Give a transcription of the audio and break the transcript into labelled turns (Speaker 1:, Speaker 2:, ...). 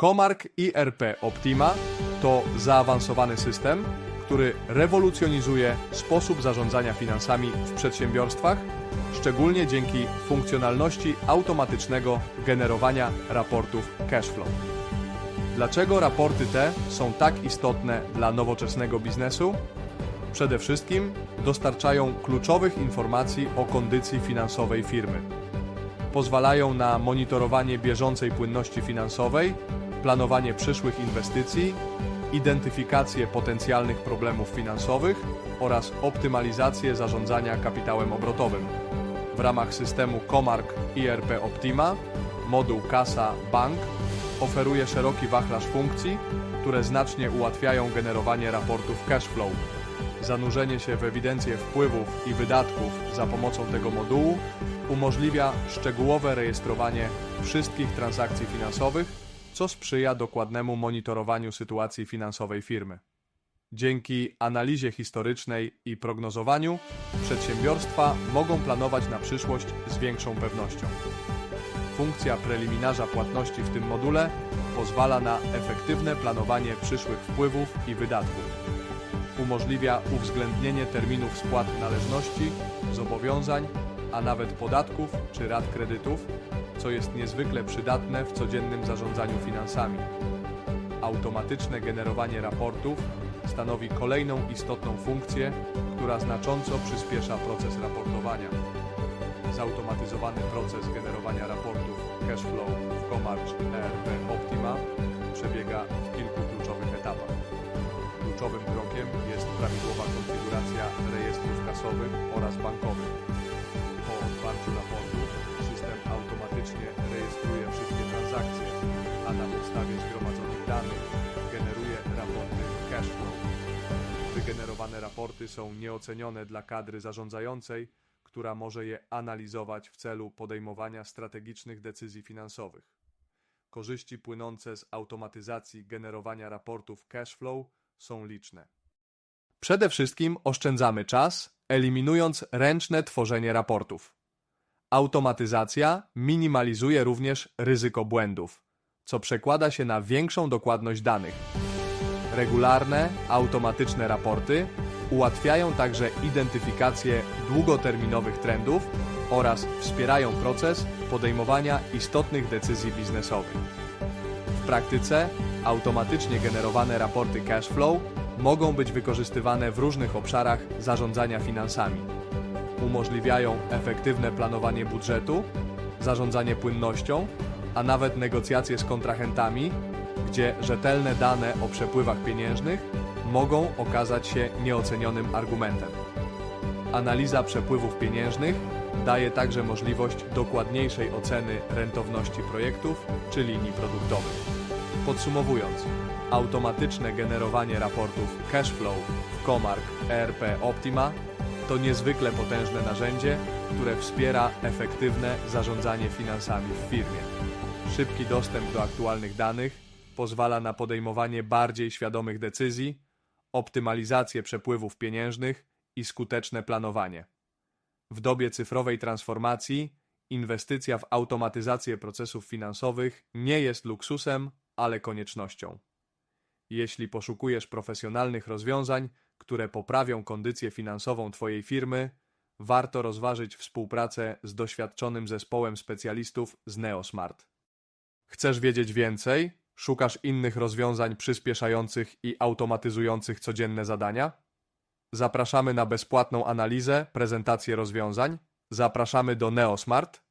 Speaker 1: Comark IRP Optima to zaawansowany system, który rewolucjonizuje sposób zarządzania finansami w przedsiębiorstwach, szczególnie dzięki funkcjonalności automatycznego generowania raportów cashflow. Dlaczego raporty te są tak istotne dla nowoczesnego biznesu? Przede wszystkim dostarczają kluczowych informacji o kondycji finansowej firmy. Pozwalają na monitorowanie bieżącej płynności finansowej, planowanie przyszłych inwestycji, identyfikację potencjalnych problemów finansowych oraz optymalizację zarządzania kapitałem obrotowym. W ramach systemu Comark IRP Optima moduł Kasa Bank oferuje szeroki wachlarz funkcji, które znacznie ułatwiają generowanie raportów cashflow. Zanurzenie się w ewidencję wpływów i wydatków za pomocą tego modułu umożliwia szczegółowe rejestrowanie wszystkich transakcji finansowych, co sprzyja dokładnemu monitorowaniu sytuacji finansowej firmy. Dzięki analizie historycznej i prognozowaniu przedsiębiorstwa mogą planować na przyszłość z większą pewnością. Funkcja preliminarza płatności w tym module pozwala na efektywne planowanie przyszłych wpływów i wydatków. Umożliwia uwzględnienie terminów spłat należności, zobowiązań, a nawet podatków czy rat kredytów, co jest niezwykle przydatne w codziennym zarządzaniu finansami. Automatyczne generowanie raportów stanowi kolejną istotną funkcję, która znacząco przyspiesza proces raportowania. Zautomatyzowany proces generowania raportów cashflow w Comarch ERP Optima przebiega w kilku kluczowych etapach. Kluczowym krokiem jest prawidłowa konfiguracja rejestrów kasowych oraz bankowych. Po otwarciu raportu system automatycznie rejestruje wszystkie transakcje, a na podstawie zgromadzonych danych generuje raporty cashflow. Wygenerowane raporty są nieocenione dla kadry zarządzającej, która może je analizować w celu podejmowania strategicznych decyzji finansowych. Korzyści płynące z automatyzacji generowania raportów cashflow są liczne. Przede wszystkim oszczędzamy czas, eliminując ręczne tworzenie raportów. Automatyzacja minimalizuje również ryzyko błędów, co przekłada się na większą dokładność danych. Regularne, automatyczne raporty ułatwiają także identyfikację długoterminowych trendów oraz wspierają proces podejmowania istotnych decyzji biznesowych. W praktyce automatycznie generowane raporty cashflow mogą być wykorzystywane w różnych obszarach zarządzania finansami. Umożliwiają efektywne planowanie budżetu, zarządzanie płynnością, a nawet negocjacje z kontrahentami, gdzie rzetelne dane o przepływach pieniężnych mogą okazać się nieocenionym argumentem. Analiza przepływów pieniężnych daje także możliwość dokładniejszej oceny rentowności projektów czy linii produktowych. Podsumowując, automatyczne generowanie raportów cashflow w Comark ERP Optima to niezwykle potężne narzędzie, które wspiera efektywne zarządzanie finansami w firmie. Szybki dostęp do aktualnych danych pozwala na podejmowanie bardziej świadomych decyzji, optymalizację przepływów pieniężnych i skuteczne planowanie. W dobie cyfrowej transformacji inwestycja w automatyzację procesów finansowych nie jest luksusem, ale koniecznością. Jeśli poszukujesz profesjonalnych rozwiązań, które poprawią kondycję finansową Twojej firmy, warto rozważyć współpracę z doświadczonym zespołem specjalistów z Neosmart. Chcesz wiedzieć więcej? Szukasz innych rozwiązań przyspieszających i automatyzujących codzienne zadania? Zapraszamy na bezpłatną analizę, prezentację rozwiązań. Zapraszamy do Neosmart